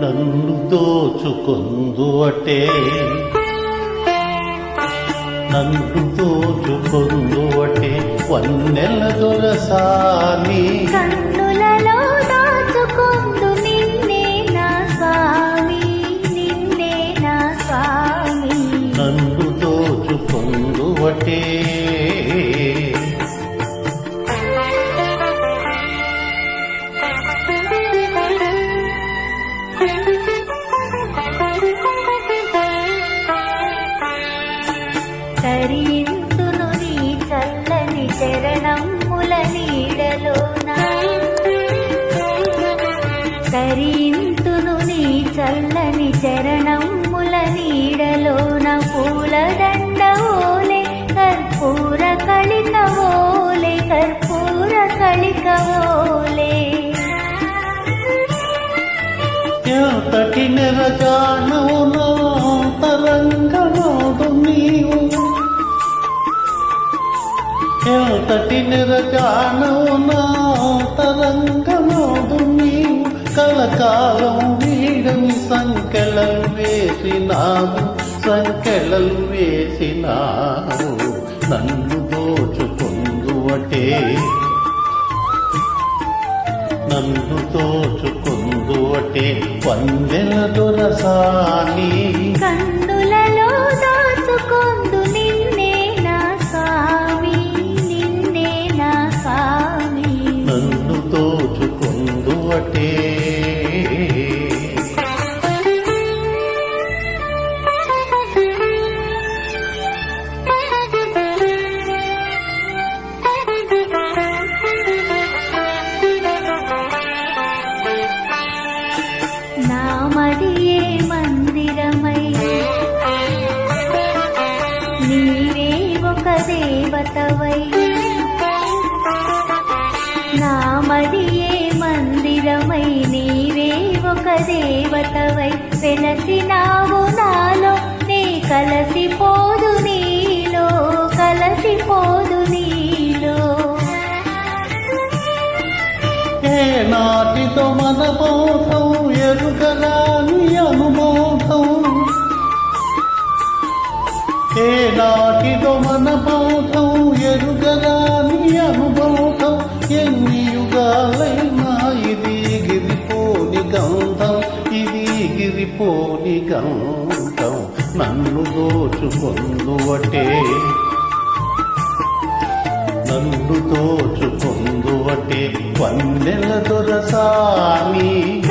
నన్ను దోచుకొందు అటే నన్ను దోచుకొందు అటే వన్నెల దొరసాని శరణముల నీడలోన తరింతును నీ చల్లని శరణముల నీడలోన పూలదండవోలే కర్పూర కళికవోలే కర్పూర కళికవోలే ఓలే ఎంతటి నెరగానవు నా తరంగమోదు ఎంతటి నెరగానవు తరంగమోదు నీవు కలకాలం వీడని సంకెళలు వేసినావు సంకెళలు వేసినావు నన్ను దోచుకుందువటే నన్ను దోచుకుందువటే వందెల దొరసాని నీవే ఒక దేవతవై. నామదియే మందిరమై నీవే ఒక దేవతవై. వెలసినావు నాలో నే కలసిపోదు నీలో కలసిపోదు నీలో. నాటితో మన బోధం ఎరుగరాని ఏ మన బోధం ఎరుగరాని అనుబోధం ఎన్ని యుగాలైనా ఇది గిరిపోని గంధం ఇది గిరిపోని గంధం. నన్ను దోచుకొందువటే. నన్ను దోచుకొందువటే. వన్నెల దొరసాని